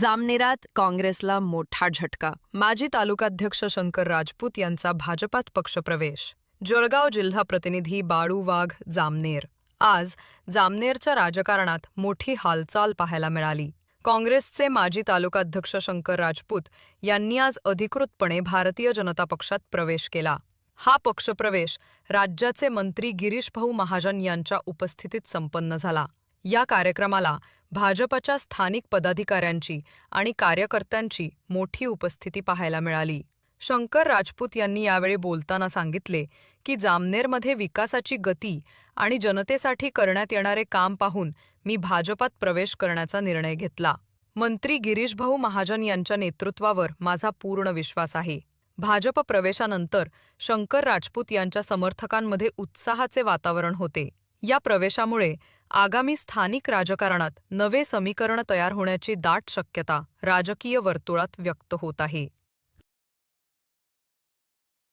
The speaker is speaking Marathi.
जामनेरात काँग्रेसला मोठा झटका. माजी तालुकाध्यक्ष शंकर राजपूत यांचा भाजपात पक्षप्रवेश. जळगाव जिल्हा प्रतिनिधी बाळू वाघ जामनेर. आज जामनेरच्या राजकारणात मोठी हालचाल पाहायला मिळाली. काँग्रेसचे माजी तालुकाध्यक्ष शंकर राजपूत यांनी आज अधिकृतपणे भारतीय जनता पक्षात प्रवेश केला. हा पक्षप्रवेश राज्याचे मंत्री गिरीश भाऊ महाजन यांच्या उपस्थितीत संपन्न झाला. या कार्यक्रमाला भाजपच्या स्थानिक पदाधिकाऱ्यांची आणि कार्यकर्त्यांची मोठी उपस्थिती पाहायला मिळाली. शंकर राजपूत यांनी यावेळी बोलताना सांगितले की जामनेरमध्ये विकासाची गती आणि जनतेसाठी करण्यात येणारे काम पाहून मी भाजपात प्रवेश करण्याचा निर्णय घेतला. मंत्री गिरीशभाऊ महाजन यांच्या नेतृत्वावर माझा पूर्ण विश्वास आहे. भाजप प्रवेशानंतर शंकर राजपूत यांच्या समर्थकांमध्ये उत्साहाचे वातावरण होते. या प्रवेशामुळे आगामी स्थानिक राजकारणात नवे समीकरण तयार होण्याची दाट शक्यता राजकीय वर्तुळात व्यक्त होत आहे.